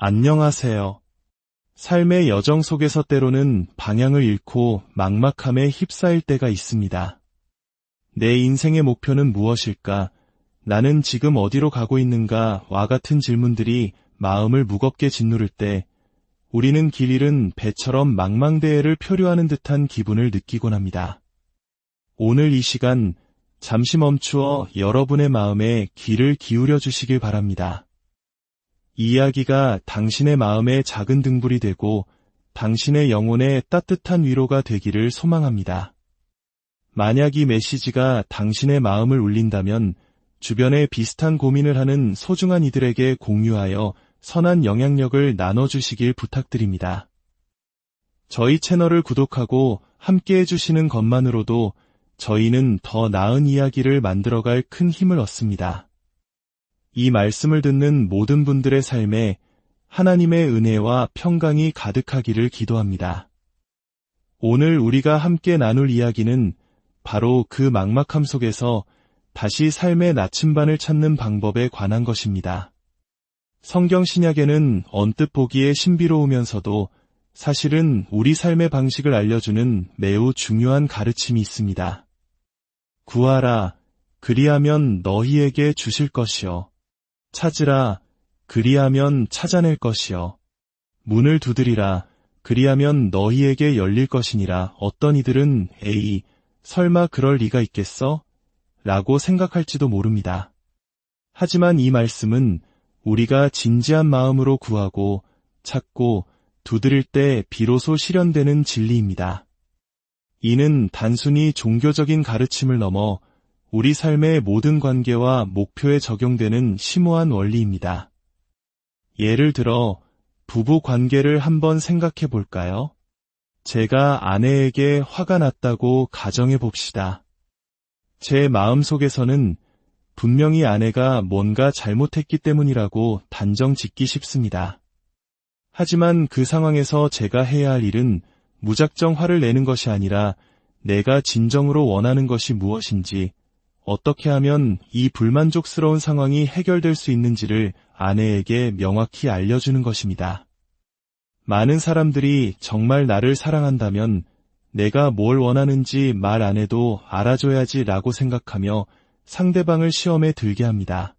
안녕하세요. 삶의 여정 속에서 때로는 방향을 잃고 막막함에 휩싸일 때가 있습니다. 내 인생의 목표는 무엇일까? 나는 지금 어디로 가고 있는가? 와 같은 질문들이 마음을 무겁게 짓누를 때 우리는 길 잃은 배처럼 망망대해를 표류하는 듯한 기분을 느끼곤 합니다. 오늘 이 시간 잠시 멈추어 여러분의 마음에 귀를 기울여 주시길 바랍니다. 이 이야기가 당신의 마음에 작은 등불이 되고 당신의 영혼에 따뜻한 위로가 되기를 소망합니다. 만약 이 메시지가 당신의 마음을 울린다면 주변에 비슷한 고민을 하는 소중한 이들에게 공유하여 선한 영향력을 나눠주시길 부탁드립니다. 저희 채널을 구독하고 함께 해주시는 것만으로도 저희는 더 나은 이야기를 만들어갈 큰 힘을 얻습니다. 이 말씀을 듣는 모든 분들의 삶에 하나님의 은혜와 평강이 가득하기를 기도합니다. 오늘 우리가 함께 나눌 이야기는 바로 그 막막함 속에서 다시 삶의 나침반을 찾는 방법에 관한 것입니다. 성경 신약에는 언뜻 보기에 신비로우면서도 사실은 우리 삶의 방식을 알려주는 매우 중요한 가르침이 있습니다. 구하라, 그리하면 너희에게 주실 것이요. 찾으라, 그리하면 찾아낼 것이요. 문을 두드리라, 그리하면 너희에게 열릴 것이니라. 어떤 이들은 에이, 설마 그럴 리가 있겠어? 라고 생각할지도 모릅니다. 하지만 이 말씀은 우리가 진지한 마음으로 구하고 찾고 두드릴 때 비로소 실현되는 진리입니다. 이는 단순히 종교적인 가르침을 넘어 우리 삶의 모든 관계와 목표에 적용되는 심오한 원리입니다. 예를 들어 부부 관계를 한번 생각해 볼까요? 제가 아내에게 화가 났다고 가정해 봅시다. 제 마음 속에서는 분명히 아내가 뭔가 잘못했기 때문이라고 단정 짓기 쉽습니다. 하지만 그 상황에서 제가 해야 할 일은 무작정 화를 내는 것이 아니라 내가 진정으로 원하는 것이 무엇인지, 어떻게 하면 이 불만족스러운 상황이 해결될 수 있는지를 아내에게 명확히 알려주는 것입니다. 많은 사람들이 정말 나를 사랑한다면 내가 뭘 원하는지 말 안 해도 알아줘야지 라고 생각하며 상대방을 시험에 들게 합니다.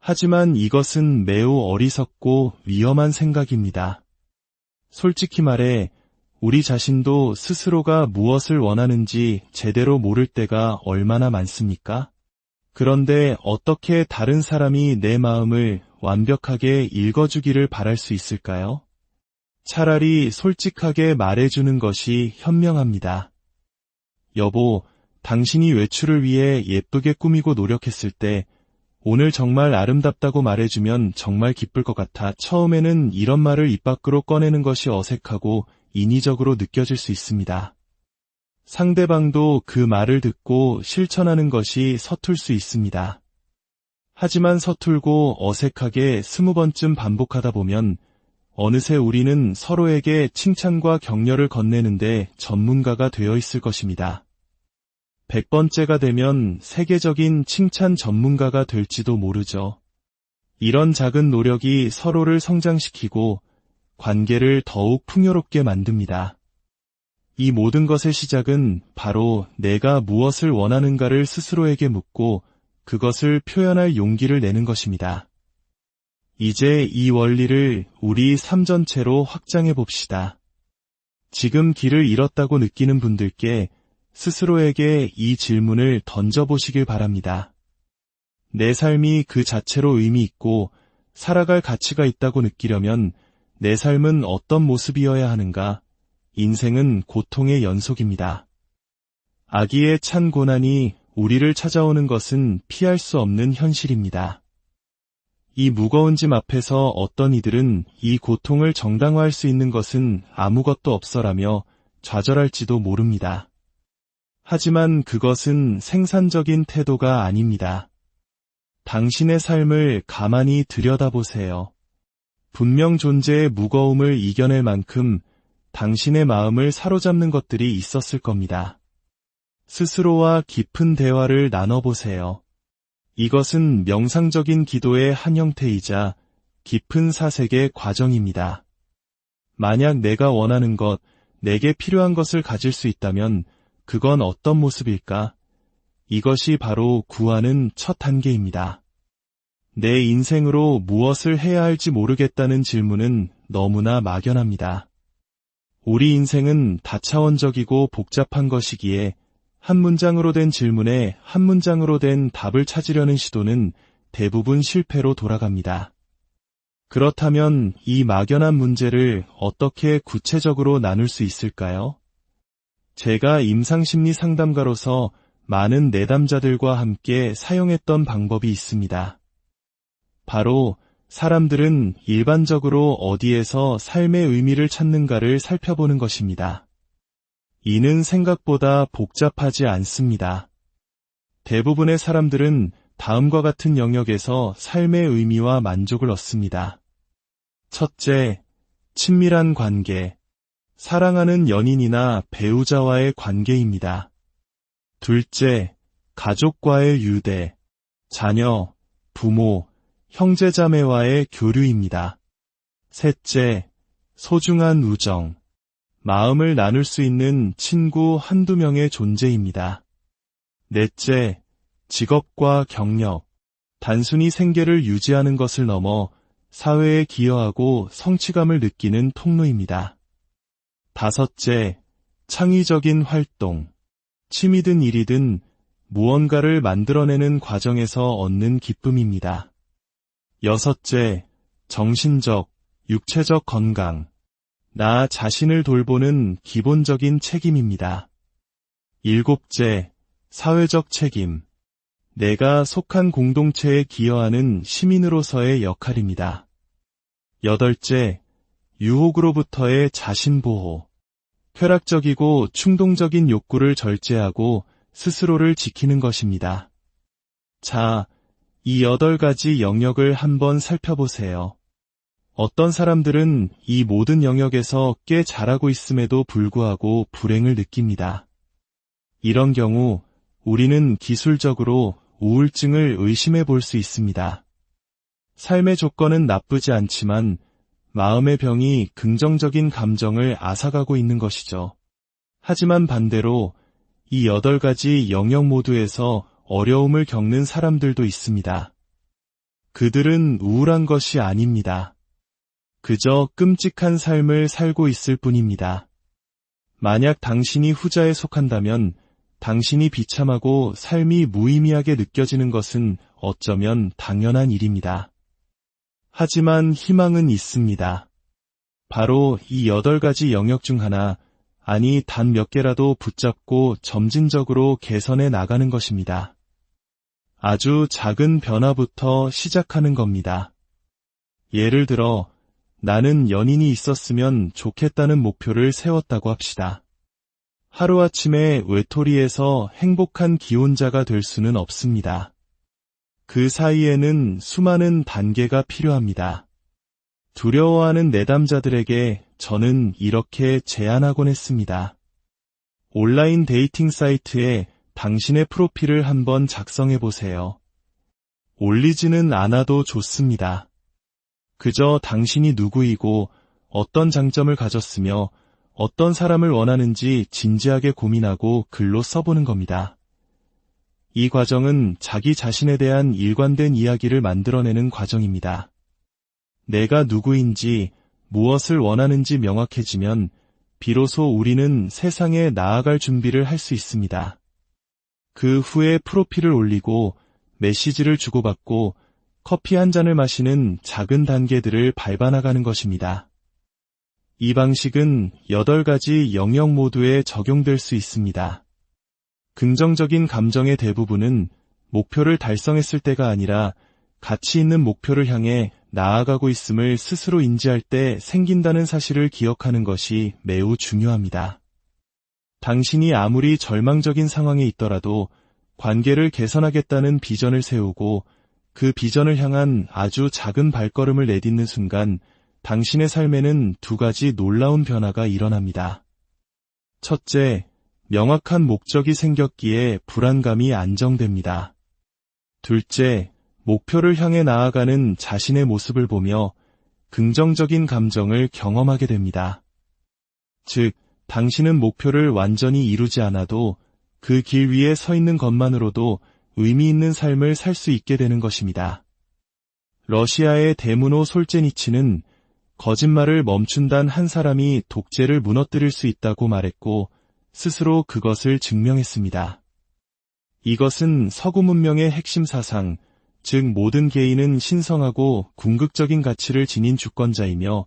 하지만 이것은 매우 어리석고 위험한 생각입니다. 솔직히 말해 우리 자신도 스스로가 무엇을 원하는지 제대로 모를 때가 얼마나 많습니까? 그런데 어떻게 다른 사람이 내 마음을 완벽하게 읽어주기를 바랄 수 있을까요? 차라리 솔직하게 말해주는 것이 현명합니다. 여보, 당신이 외출을 위해 예쁘게 꾸미고 노력했을 때 오늘 정말 아름답다고 말해주면 정말 기쁠 것 같아 처음에는 이런 말을 입 밖으로 꺼내는 것이 어색하고 인위적으로 느껴질 수 있습니다. 상대방도 그 말을 듣고 실천하는 것이 서툴 수 있습니다. 하지만 서툴고 어색하게 스무 번쯤 반복하다 보면 어느새 우리는 서로에게 칭찬과 격려를 건네는데 전문가가 되어 있을 것입니다. 100번째가 되면 세계적인 칭찬 전문가가 될지도 모르죠. 이런 작은 노력이 서로를 성장시키고 관계를 더욱 풍요롭게 만듭니다. 이 모든 것의 시작은 바로 내가 무엇을 원하는가를 스스로에게 묻고 그것을 표현할 용기를 내는 것입니다. 이제 이 원리를 우리 삶 전체로 확장해 봅시다. 지금 길을 잃었다고 느끼는 분들께 스스로에게 이 질문을 던져보시길 바랍니다. 내 삶이 그 자체로 의미 있고 살아갈 가치가 있다고 느끼려면 내 삶은 어떤 모습이어야 하는가? 인생은 고통의 연속입니다. 아기의 찬 고난이 우리를 찾아오는 것은 피할 수 없는 현실입니다. 이 무거운 짐 앞에서 어떤 이들은 이 고통을 정당화할 수 있는 것은 아무것도 없어라며 좌절할지도 모릅니다. 하지만 그것은 생산적인 태도가 아닙니다. 당신의 삶을 가만히 들여다보세요. 분명 존재의 무거움을 이겨낼 만큼 당신의 마음을 사로잡는 것들이 있었을 겁니다. 스스로와 깊은 대화를 나눠보세요. 이것은 명상적인 기도의 한 형태이자 깊은 사색의 과정입니다. 만약 내가 원하는 것, 내게 필요한 것을 가질 수 있다면 그건 어떤 모습일까? 이것이 바로 구하는 첫 단계입니다. 내 인생으로 무엇을 해야 할지 모르겠다는 질문은 너무나 막연합니다. 우리 인생은 다차원적이고 복잡한 것이기에 한 문장으로 된 질문에 한 문장으로 된 답을 찾으려는 시도는 대부분 실패로 돌아갑니다. 그렇다면 이 막연한 문제를 어떻게 구체적으로 나눌 수 있을까요? 제가 임상심리 상담가로서 많은 내담자들과 함께 사용했던 방법이 있습니다. 바로 사람들은 일반적으로 어디에서 삶의 의미를 찾는가를 살펴보는 것입니다. 이는 생각보다 복잡하지 않습니다. 대부분의 사람들은 다음과 같은 영역에서 삶의 의미와 만족을 얻습니다. 첫째, 친밀한 관계. 사랑하는 연인이나 배우자와의 관계입니다. 둘째, 가족과의 유대. 자녀, 부모, 형제자매와의 교류입니다. 셋째, 소중한 우정. 마음을 나눌 수 있는 친구 한두 명의 존재입니다. 넷째, 직업과 경력. 단순히 생계를 유지하는 것을 넘어 사회에 기여하고 성취감을 느끼는 통로입니다. 다섯째, 창의적인 활동. 취미든 일이든 무언가를 만들어내는 과정에서 얻는 기쁨입니다. 여섯째, 정신적, 육체적 건강. 나 자신을 돌보는 기본적인 책임입니다. 일곱째, 사회적 책임. 내가 속한 공동체에 기여하는 시민으로서의 역할입니다. 여덟째, 유혹으로부터의 자신보호. 쾌락적이고 충동적인 욕구를 절제하고 스스로를 지키는 것입니다. 자, 이 여덟 가지 영역을 한번 살펴보세요. 어떤 사람들은 이 모든 영역에서 꽤 잘하고 있음에도 불구하고 불행을 느낍니다. 이런 경우 우리는 기술적으로 우울증을 의심해 볼 수 있습니다. 삶의 조건은 나쁘지 않지만 마음의 병이 긍정적인 감정을 앗아가고 있는 것이죠. 하지만 반대로 이 여덟 가지 영역 모두에서 어려움을 겪는 사람들도 있습니다. 그들은 우울한 것이 아닙니다. 그저 끔찍한 삶을 살고 있을 뿐입니다. 만약 당신이 후자에 속한다면 당신이 비참하고 삶이 무의미하게 느껴지는 것은 어쩌면 당연한 일입니다. 하지만 희망은 있습니다. 바로 이 여덟 가지 영역 중 하나, 아니 단 몇 개라도 붙잡고 점진적으로 개선해 나가는 것입니다. 아주 작은 변화부터 시작하는 겁니다. 예를 들어, 나는 연인이 있었으면 좋겠다는 목표를 세웠다고 합시다. 하루아침에 외톨이에서 행복한 기혼자가 될 수는 없습니다. 그 사이에는 수많은 단계가 필요합니다. 두려워하는 내담자들에게 저는 이렇게 제안하곤 했습니다. 온라인 데이팅 사이트에 당신의 프로필을 한번 작성해 보세요. 올리지는 않아도 좋습니다. 그저 당신이 누구이고 어떤 장점을 가졌으며 어떤 사람을 원하는지 진지하게 고민하고 글로 써보는 겁니다. 이 과정은 자기 자신에 대한 일관된 이야기를 만들어내는 과정입니다. 내가 누구인지 무엇을 원하는지 명확해지면 비로소 우리는 세상에 나아갈 준비를 할 수 있습니다. 그 후에 프로필을 올리고 메시지를 주고받고 커피 한 잔을 마시는 작은 단계들을 밟아나가는 것입니다. 이 방식은 8가지 영역 모두에 적용될 수 있습니다. 긍정적인 감정의 대부분은 목표를 달성했을 때가 아니라 가치 있는 목표를 향해 나아가고 있음을 스스로 인지할 때 생긴다는 사실을 기억하는 것이 매우 중요합니다. 당신이 아무리 절망적인 상황에 있더라도 관계를 개선하겠다는 비전을 세우고 그 비전을 향한 아주 작은 발걸음을 내딛는 순간 당신의 삶에는 두 가지 놀라운 변화가 일어납니다. 첫째, 명확한 목적이 생겼기에 불안감이 안정됩니다. 둘째, 목표를 향해 나아가는 자신의 모습을 보며 긍정적인 감정을 경험하게 됩니다. 즉, 당신은 목표를 완전히 이루지 않아도 그 길 위에 서 있는 것만으로도 의미 있는 삶을 살 수 있게 되는 것입니다. 러시아의 데무노 솔제니치는 거짓말을 멈춘단 한 사람이 독재를 무너뜨릴 수 있다고 말했고 스스로 그것을 증명했습니다. 이것은 서구 문명의 핵심 사상, 즉 모든 개인은 신성하고 궁극적인 가치를 지닌 주권자이며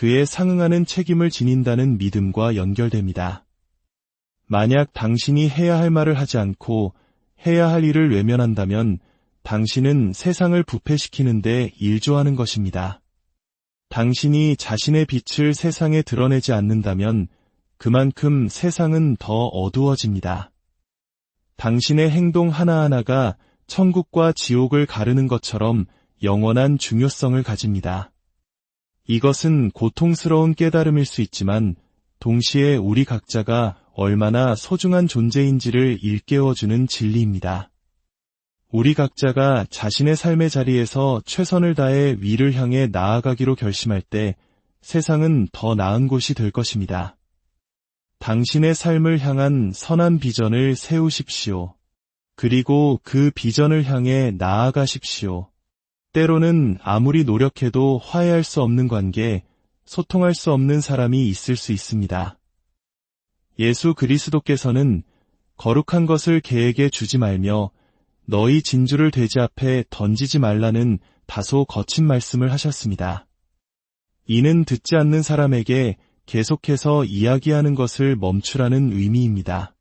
그에 상응하는 책임을 지닌다는 믿음과 연결됩니다. 만약 당신이 해야 할 말을 하지 않고 해야 할 일을 외면한다면 당신은 세상을 부패시키는데 일조하는 것입니다. 당신이 자신의 빛을 세상에 드러내지 않는다면 그만큼 세상은 더 어두워집니다. 당신의 행동 하나하나가 천국과 지옥을 가르는 것처럼 영원한 중요성을 가집니다. 이것은 고통스러운 깨달음일 수 있지만 동시에 우리 각자가 얼마나 소중한 존재인지를 일깨워주는 진리입니다. 우리 각자가 자신의 삶의 자리에서 최선을 다해 위를 향해 나아가기로 결심할 때 세상은 더 나은 곳이 될 것입니다. 당신의 삶을 향한 선한 비전을 세우십시오. 그리고 그 비전을 향해 나아가십시오. 때로는 아무리 노력해도 화해할 수 없는 관계, 소통할 수 없는 사람이 있을 수 있습니다. 예수 그리스도께서는 거룩한 것을 개에게 주지 말며 너희 진주를 돼지 앞에 던지지 말라는 다소 거친 말씀을 하셨습니다. 이는 듣지 않는 사람에게 계속해서 이야기하는 것을 멈추라는 의미입니다.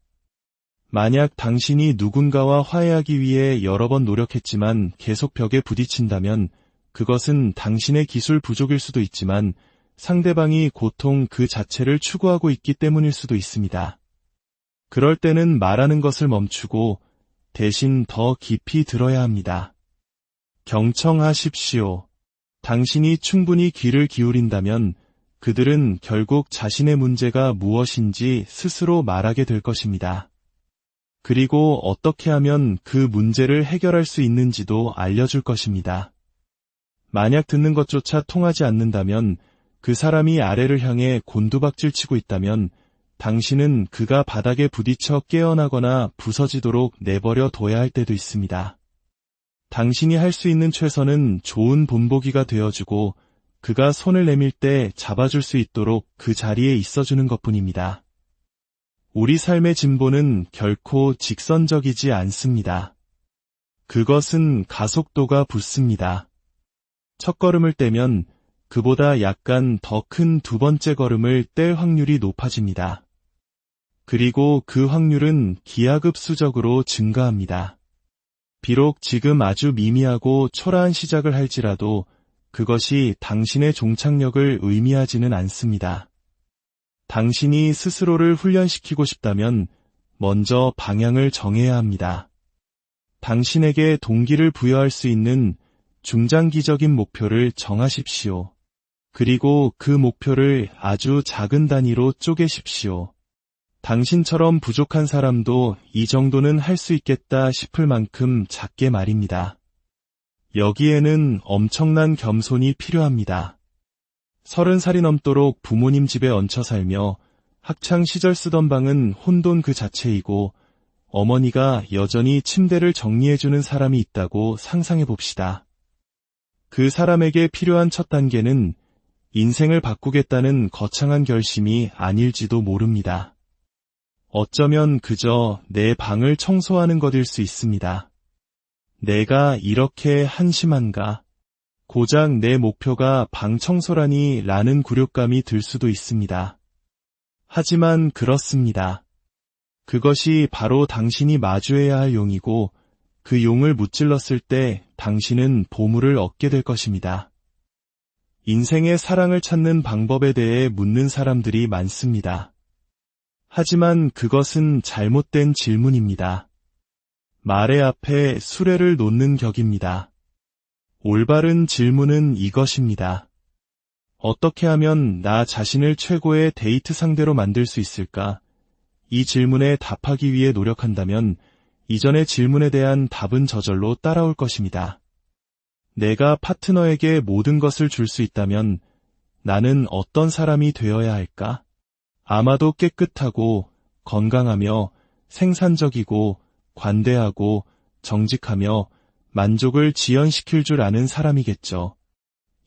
만약 당신이 누군가와 화해하기 위해 여러 번 노력했지만 계속 벽에 부딪힌다면 그것은 당신의 기술 부족일 수도 있지만 상대방이 고통 그 자체를 추구하고 있기 때문일 수도 있습니다. 그럴 때는 말하는 것을 멈추고 대신 더 깊이 들어야 합니다. 경청하십시오. 당신이 충분히 귀를 기울인다면 그들은 결국 자신의 문제가 무엇인지 스스로 말하게 될 것입니다. 그리고 어떻게 하면 그 문제를 해결할 수 있는지도 알려줄 것입니다. 만약 듣는 것조차 통하지 않는다면 그 사람이 아래를 향해 곤두박질 치고 있다면 당신은 그가 바닥에 부딪혀 깨어나거나 부서지도록 내버려 둬야 할 때도 있습니다. 당신이 할 수 있는 최선은 좋은 본보기가 되어주고 그가 손을 내밀 때 잡아줄 수 있도록 그 자리에 있어주는 것 뿐입니다. 우리 삶의 진보는 결코 직선적이지 않습니다. 그것은 가속도가 붙습니다. 첫 걸음을 떼면 그보다 약간 더 큰 두 번째 걸음을 뗄 확률이 높아집니다. 그리고 그 확률은 기하급수적으로 증가합니다. 비록 지금 아주 미미하고 초라한 시작을 할지라도 그것이 당신의 종착역을 의미하지는 않습니다. 당신이 스스로를 훈련시키고 싶다면 먼저 방향을 정해야 합니다. 당신에게 동기를 부여할 수 있는 중장기적인 목표를 정하십시오. 그리고 그 목표를 아주 작은 단위로 쪼개십시오. 당신처럼 부족한 사람도 이 정도는 할 수 있겠다 싶을 만큼 작게 말입니다. 여기에는 엄청난 겸손이 필요합니다. 서른 살이 넘도록 부모님 집에 얹혀 살며 학창 시절 쓰던 방은 혼돈 그 자체이고 어머니가 여전히 침대를 정리해주는 사람이 있다고 상상해 봅시다. 그 사람에게 필요한 첫 단계는 인생을 바꾸겠다는 거창한 결심이 아닐지도 모릅니다. 어쩌면 그저 내 방을 청소하는 것일 수 있습니다. 내가 이렇게 한심한가? 고작 내 목표가 방 청소라니 라는 굴욕감이 들 수도 있습니다. 하지만 그렇습니다. 그것이 바로 당신이 마주해야 할 용이고 그 용을 무찔렀을 때 당신은 보물을 얻게 될 것입니다. 인생의 사랑을 찾는 방법에 대해 묻는 사람들이 많습니다. 하지만 그것은 잘못된 질문입니다. 말의 앞에 수레를 놓는 격입니다. 올바른 질문은 이것입니다. 어떻게 하면 나 자신을 최고의 데이트 상대로 만들 수 있을까? 이 질문에 답하기 위해 노력한다면 이전의 질문에 대한 답은 저절로 따라올 것입니다. 내가 파트너에게 모든 것을 줄 수 있다면 나는 어떤 사람이 되어야 할까? 아마도 깨끗하고 건강하며 생산적이고 관대하고 정직하며 만족을 지연시킬 줄 아는 사람이겠죠.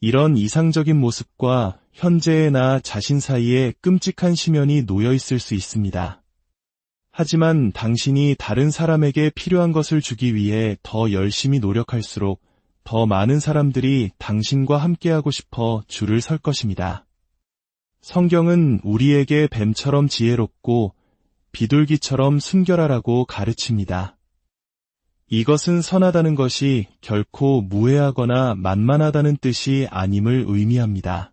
이런 이상적인 모습과 현재의 나 자신 사이에 끔찍한 심연이 놓여 있을 수 있습니다. 하지만 당신이 다른 사람에게 필요한 것을 주기 위해 더 열심히 노력할수록 더 많은 사람들이 당신과 함께하고 싶어 줄을 설 것입니다. 성경은 우리에게 뱀처럼 지혜롭고 비둘기처럼 순결하라고 가르칩니다. 이것은 선하다는 것이 결코 무해하거나 만만하다는 뜻이 아님을 의미합니다.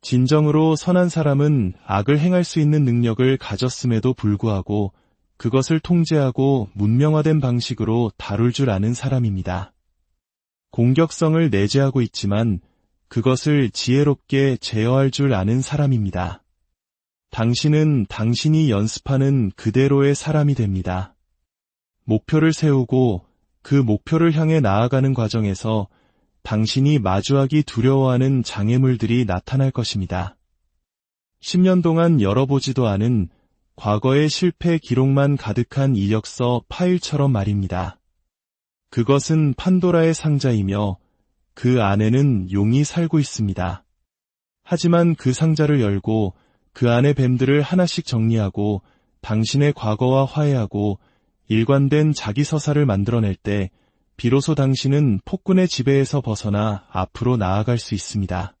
진정으로 선한 사람은 악을 행할 수 있는 능력을 가졌음에도 불구하고 그것을 통제하고 문명화된 방식으로 다룰 줄 아는 사람입니다. 공격성을 내재하고 있지만 그것을 지혜롭게 제어할 줄 아는 사람입니다. 당신은 당신이 연습하는 그대로의 사람이 됩니다. 목표를 세우고 그 목표를 향해 나아가는 과정에서 당신이 마주하기 두려워하는 장애물들이 나타날 것입니다. 10년 동안 열어보지도 않은 과거의 실패 기록만 가득한 이력서 파일처럼 말입니다. 그것은 판도라의 상자이며 그 안에는 용이 살고 있습니다. 하지만 그 상자를 열고 그 안의 뱀들을 하나씩 정리하고 당신의 과거와 화해하고 일관된 자기 서사를 만들어낼 때 비로소 당신은 폭군의 지배에서 벗어나 앞으로 나아갈 수 있습니다.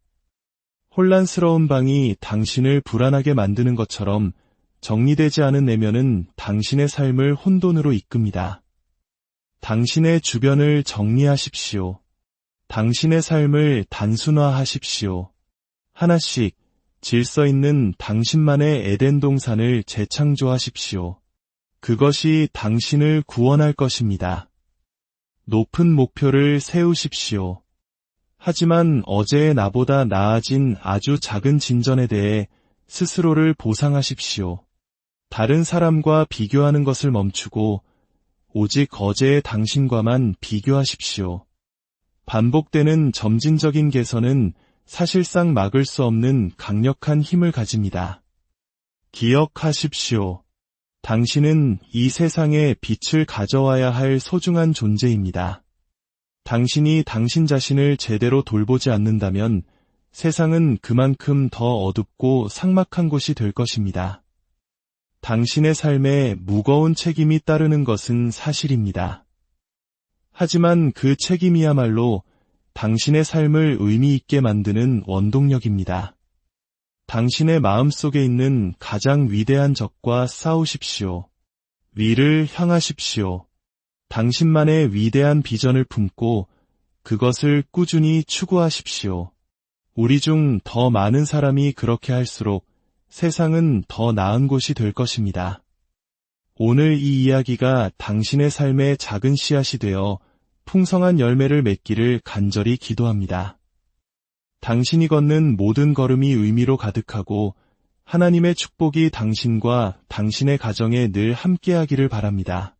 혼란스러운 방이 당신을 불안하게 만드는 것처럼 정리되지 않은 내면은 당신의 삶을 혼돈으로 이끕니다. 당신의 주변을 정리하십시오. 당신의 삶을 단순화하십시오. 하나씩 질서 있는 당신만의 에덴 동산을 재창조하십시오. 그것이 당신을 구원할 것입니다. 높은 목표를 세우십시오. 하지만 어제의 나보다 나아진 아주 작은 진전에 대해 스스로를 보상하십시오. 다른 사람과 비교하는 것을 멈추고 오직 어제의 당신과만 비교하십시오. 반복되는 점진적인 개선은 사실상 막을 수 없는 강력한 힘을 가집니다. 기억하십시오. 당신은 이 세상에 빛을 가져와야 할 소중한 존재입니다. 당신이 당신 자신을 제대로 돌보지 않는다면 세상은 그만큼 더 어둡고 삭막한 곳이 될 것입니다. 당신의 삶에 무거운 책임이 따르는 것은 사실입니다. 하지만 그 책임이야말로 당신의 삶을 의미 있게 만드는 원동력입니다. 당신의 마음 속에 있는 가장 위대한 적과 싸우십시오. 위를 향하십시오. 당신만의 위대한 비전을 품고 그것을 꾸준히 추구하십시오. 우리 중 더 많은 사람이 그렇게 할수록 세상은 더 나은 곳이 될 것입니다. 오늘 이 이야기가 당신의 삶의 작은 씨앗이 되어 풍성한 열매를 맺기를 간절히 기도합니다. 당신이 걷는 모든 걸음이 의미로 가득하고 하나님의 축복이 당신과 당신의 가정에 늘 함께하기를 바랍니다.